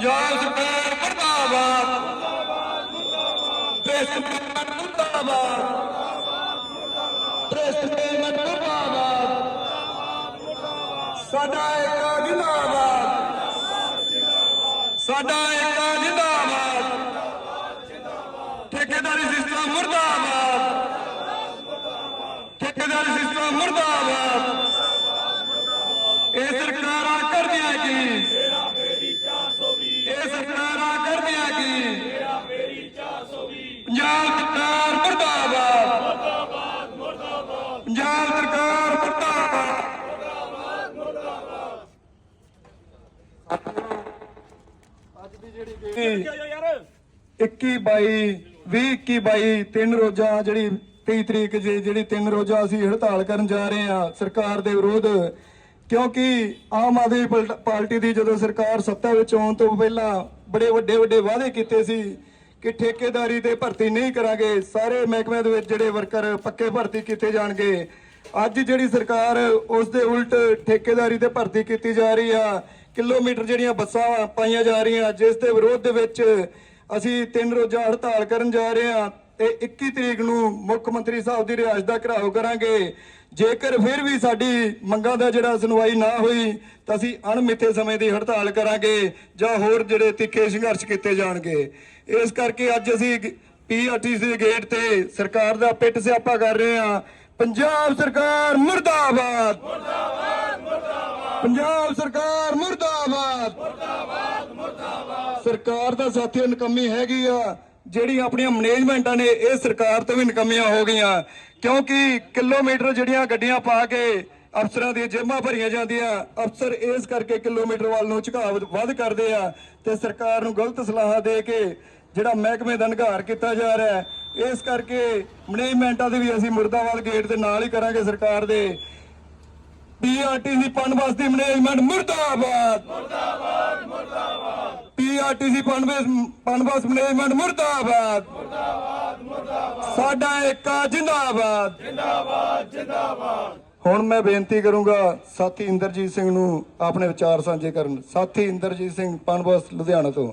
ਪੰਜਾਬ ਸਰਕਾਰ ਮੁਰਦਾਬਾਦ। ਪ੍ਰੈਸ ਮੁਰਦਾਬਾਦ। ਪ੍ਰੈਸ ਮੁਰਦਾਬਾਦ। ਸਾਡਾ ਇੱਕ ਜਿੰਦਾਬਾਦ। ਸਾਡਾ ਇੱਕ ਜਿੰਦਾਬਾਦ। ਠੇਕੇਦਾਰੀ ਸਿਸਟਮ ਮੁਰਦਾਬਾਦ। ਠੇਕੇਦਾਰੀ ਸਿਸਟਮ ਮੁਰਦਾਬਾਦ। ਇਹ ਸਰਕਾਰਾਂ ਕਰਦੀਆਂ ਕੀ ਇਹ ਸਰਕਾਰਾਂ ਕਰਦੀਆਂ ਕੀ ਪੰਜਾਬ ਸਰਕਾਰ ਮੁਰਦਾਬਾਦ। ਪੰਜਾਬ ਸਰਕਾਰ ਮੁਰਦਾਬਾਦ। ਅੱਜ ਦੀ ਜਿਹੜੀ 21 22 20 21 22 ਤਿੰਨ ਰੋਜ਼ਾ ਜਿਹੜੀ 23 ਤਰੀਕ ਜਿਹੜੀ ਤਿੰਨ ਰੋਜ਼ਾ ਅਸੀਂ ਹੜਤਾਲ ਕਰਨ ਜਾ ਰਹੇ ਹਾਂ ਸਰਕਾਰ ਦੇ ਵਿਰੋਧ ਕਿਉਂਕਿ ਆਮ ਆਦਮੀ ਪਾਰਟੀ ਦੀ ਜਦੋਂ ਸਰਕਾਰ ਸੱਤਾ ਵਿੱਚ ਆਉਣ ਤੋਂ ਪਹਿਲਾਂ ਬੜੇ ਵੱਡੇ ਵੱਡੇ ਵਾਅਦੇ ਕੀਤੇ ਸੀ ਕਿ ਠੇਕੇਦਾਰੀ ਤੇ ਭਰਤੀ ਨਹੀਂ ਕਰਾਂਗੇ, ਸਾਰੇ ਮਹਿਕਮਿਆਂ ਦੇ ਵਿੱਚ ਜਿਹੜੇ ਵਰਕਰ ਪੱਕੇ ਭਰਤੀ ਕੀਤੇ ਜਾਣਗੇ। ਅੱਜ ਜਿਹੜੀ ਸਰਕਾਰ ਉਸ ਦੇ ਉਲਟ ਠੇਕੇਦਾਰੀ ਤੇ ਭਰਤੀ ਕੀਤੀ ਜਾ ਰਹੀ ਆ, ਕਿਲੋਮੀਟਰ ਜਿਹੜੀਆਂ ਬੱਸਾਂ ਪਾਈਆਂ ਜਾ ਰਹੀਆਂ, ਜਿਸ ਦੇ ਵਿਰੋਧ ਦੇ ਵਿੱਚ ਅਸੀਂ ਤਿੰਨ ਰੋਜ਼ਾ ਹੜਤਾਲ ਕਰਨ ਜਾ ਰਹੇ ਹਾਂ। ਤੇ 21 ਤਰੀਕ ਨੂੰ ਮੁੱਖ ਮੰਤਰੀ ਸਾਹਿਬ ਦੀ ਰਿਹਾਇਸ਼ ਦਾ ਘਰਾਓ ਕਰਾਂਗੇ। ਜੇਕਰ ਫਿਰ ਵੀ ਸਾਡੀ ਮੰਗਾਂ ਦਾ ਜਿਹੜਾ ਸੁਣਵਾਈ ਨਾ ਹੋਈ, ਤਾਂ ਅਸੀਂ ਅਣਮਿੱਥੇ ਸਮੇਂ ਦੀ ਹੜਤਾਲ ਕਰਾਂਗੇ ਜਾਂ ਹੋਰ ਜਿਹੜੇ ਤਿੱਖੇ ਸੰਘਰਸ਼ ਕੀਤੇ ਜਾਣਗੇ। ਇਸ ਕਰਕੇ ਅੱਜ ਅਸੀਂ ਪੀਆਰਟੀਸੀ ਦੇ ਗੇਟ ਤੇ ਸਰਕਾਰ ਦਾ ਪਿੱਟ ਸਿਆਪਾ ਕਰ ਰਹੇ ਹਾਂ। ਪੰਜਾਬ ਸਰਕਾਰ ਮੁਰਦਾਬਾਦ। ਪੰਜਾਬ ਸਰਕਾਰ ਮੁਰਦਾਬਾਦ। ਸਰਕਾਰ ਦਾ ਸਾਥੀ ਨਕਮੀ ਹੈਗੀ ਆ। ਜਿਹੜੀ ਆਪਣੀਆਂ ਮੈਨੇਜਮੈਂਟਾਂ ਨੇ ਇਹ ਸਰਕਾਰ ਤੋਂ ਵੀ ਨਕਮੀਆਂ ਹੋ ਗਈਆਂ। ਕਿਉਂਕਿ ਕਿਲੋਮੀਟਰ ਜਿਹੜੀਆਂ ਗੱਡੀਆਂ ਪਾ ਕੇ ਅਫਸਰਾਂ ਦੀਆਂ ਜੇਬਾਂ ਭਰੀਆਂ ਜਾਂਦੀਆਂ, ਅਫਸਰ ਇਸ ਕਰਕੇ ਕਿਲੋਮੀਟਰ ਵੱਲ ਨੂੰ ਝੁਕਾਅ ਵੱਧ ਕਰਦੇ ਆ ਤੇ ਸਰਕਾਰ ਨੂੰ ਗਲਤ ਸਲਾਹਾਂ ਦੇ ਕੇ ਜਿਹੜਾ ਮਹਿਕਮੇ ਦਾ ਨਿਘਾਰ ਕੀਤਾ ਜਾ ਰਿਹਾ ਹੈ, ਇਸ ਕਰਕੇ ਮੈਨੇਜਮੈਂਟਾਂ ਦੇ ਵੀ ਅਸੀਂ ਮੁਰਦਾਬਾਦ ਗੇਟ ਦੇ ਨਾਲ ਹੀ ਕਰਾਂਗੇ ਸਰਕਾਰ ਦੇ। ਪੀਆਰਟੀਸੀ ਪਨਬਸ ਦੀ ਮੈਨੇਜਮੈਂਟ ਮੁਰਦਾਬਾਦ। ਮੁਰਦਾਬਾਦ ਮੁਰਦਾਬਾਦ। ਪੀਆਰਟੀਸੀ ਪਨਬਸ ਪਨਬਸ ਮੈਨੇਜਮੈਂਟ ਮੁਰਦਾਬਾਦ। ਮੁਰਦਾਬਾਦ ਮੁਰਦਾਬਾਦ ਸਾਡਾ ਏਕਾ ਜਿੰਦਾਬਾਦ। ਜਿੰਦਾਬਾਦ ਜਿੰਦਾਬਾਦ ਹੁਣ ਮੈਂ ਬੇਨਤੀ ਕਰੂੰਗਾ, ਸਾਥੀ ਇੰਦਰਜੀਤ ਸਿੰਘ ਨੂੰ ਆਪਣੇ ਵਿਚਾਰ ਸਾਂਝੇ ਕਰਨ। ਸਾਥੀ ਇੰਦਰਜੀਤ ਸਿੰਘ ਪਨਬਸ ਲੁਧਿਆਣਾ ਤੋਂ।